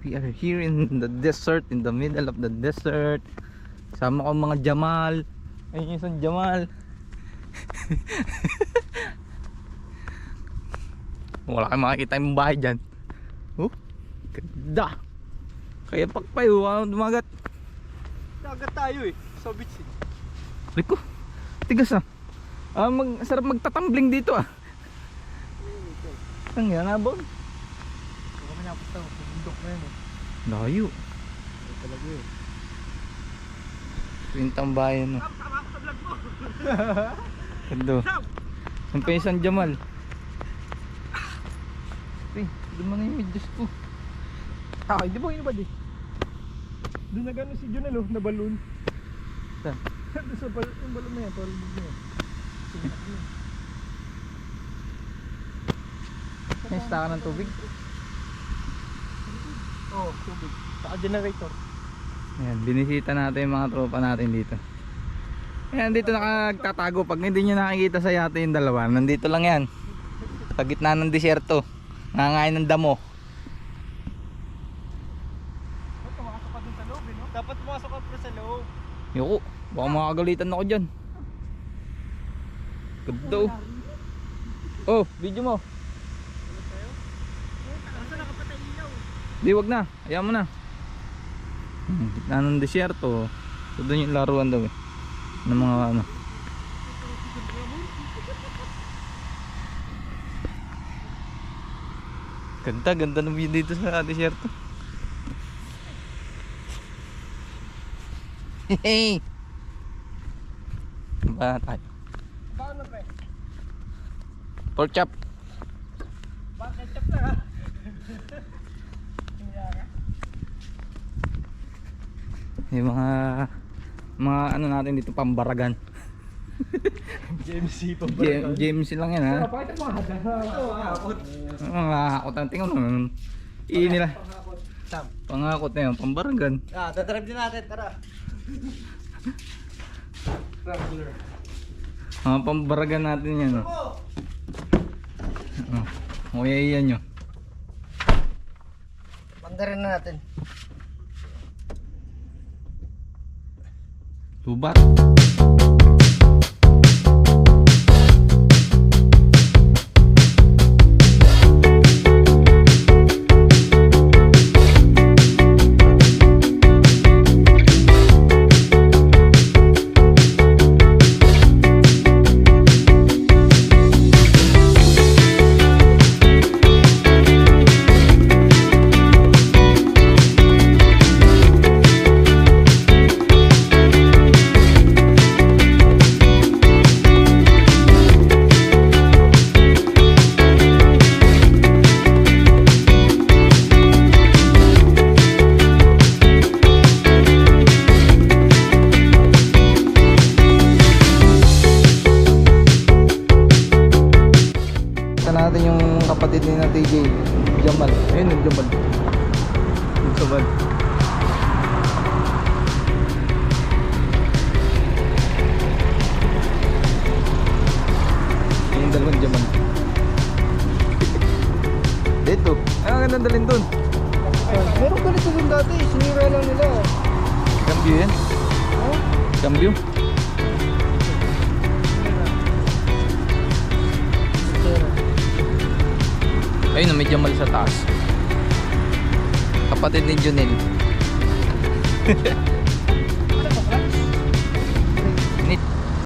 We are here in the desert, in the middle of the desert. Sama ko mga Jamal. Ayun yung isang Jamal. Wala kang makikita yung bahay dyan. Oh, ganda. Kaya pakpayo, ano dumagat. Dagat tayo eh. Sa beach eh. Riko, tigas ah. Ah, mag, sarap magtatambling dito ah. Ang yan abon. Huwag kami napunta. Pumundok na yun eh. Layo. Ay, talaga yun. Pintang bayan no. Ganda. Ang pesan Jamal. Eh, doon mo na yung medyas ko. Ah, di ba yun ba di? Doon na gano'n si Junel oh, na balloon. Saan? Doon sa bal yung balloon na yan, parang na yan. May staka ng tubig. Oo, oh, tubig. Saka generator. Ayan, binisita natin yung mga tropa natin dito. Ayan, dito nakagtatago. Pag hindi nyo nakikita sa yate yung dalawa, nandito lang yan. Sa gitna ng disyerto. Nangangain ng damo. Ba't pumasok ka dun sa loob eh, no? Dapat pumasok ka pa sa loob. Yoko, baka makagalitan ako dyan. Oh. Oh, video mo. Di, wag na. Ayaw mo na. Hmm, gitna ng disyerto. So, doon yung laruan daw eh. Ng mga ano. Ganda, ganda ng view dito sa disyerto. Hey! Ba tayo? Paano pre? Pork chop. Bakit chap na ha? Yung mga mga ano natin dito pambaragan. JMC pa J- JMC lang yan ha. Bakit ang mga hakot. Mga hakot ang tingnan mo. I nila. Sam. Pangakot na yun, pambaragan. Ah, tatrip din natin, tara. Traveler. Mga pambaragan natin yan. Oh! Oh. Kuya iyan nyo. Pandarin na natin. Tubat. TJ. Jamal. Ayun yung Jamal. Yung Jamal. Ayun yung dalawang Jamal. Dito. Ang ganda dalhin dun. Meron ganito din dati, sinira lang nila. Cambio yan. Oh? Cambio. Ayun, may Jamal sa taas. Kapatid ni Junel.